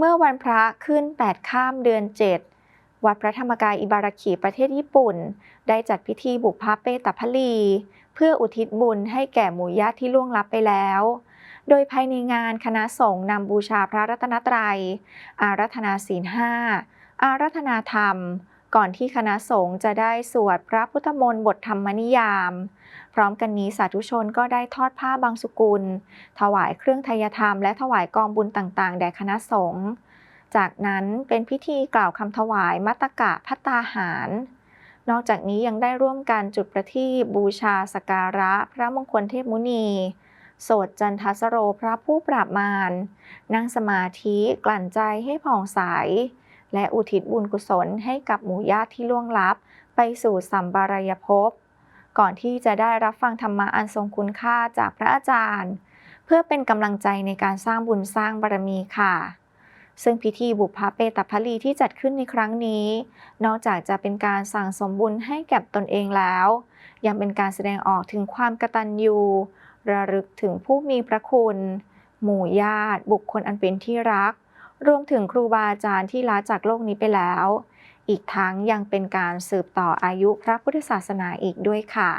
เมื่อวันพระขึ้น 8 ข้ามเดือน 7 วัดพระธรรมกายอิบาราคิประเทศญี่ปุ่น ได้จัดพิธีบุพพเปตพลี เพื่ออุทิศบุญให้แก่หมู่ญาติที่ล่วงลับไปแล้ว โดยภายในงานคณะสงฆ์นำบูชาพระรัตนตรัย อารัธนาศีลห้าอารัธนาธรรม ก่อนที่คณะสงฆ์จะได้สวดพระพุทธมนต์บทธรรมนิยาม พร้อมกันนี้สาธุชนก็ได้ทอดผ้าบางสุกุล ถวายเครื่องทายธรรมและถวายกองบุญต่างๆ แด่คณะสงฆ์จากนั้นเป็นพิธีกล่าวคำถวายมัตตกะพัตตาหาร นอกจากนี้ยังได้ร่วมกันจุดประทีปบูชาสกการะพระมงคลเทพมุนีโสดจันทสโรพระผู้ปราบมารนั่งสมาธิกลั่นใจให้ผ่องใส และอุทิศบุญกุศลให้กับหมู่ญาติที่ล่วงลับ ไปสู่สัมบารายภพ ก่อนที่จะได้รับฟังธรรมะอันทรงคุณค่าจากพระอาจารย์ เพื่อเป็นกำลังใจในการสร้างบุญสร้างบารมีค่ะ ซึ่งพิธีบุพพเปตพลีที่จัดขึ้นในครั้งนี้ นอกจากจะเป็นการสั่งสมบุญให้แก่ตนเองแล้ว ยังเป็นการแสดงออกถึงความกตัญญูระลึกถึงผู้มีพระคุณ หมู่ญาติ บุคคลอันเป็นที่รัก รวมถึงครูบาอาจารย์ที่ลาจากโลกนี้ไปแล้ว อีกทั้งยังเป็นการสืบต่ออายุพระพุทธศาสนาอีกด้วยค่ะ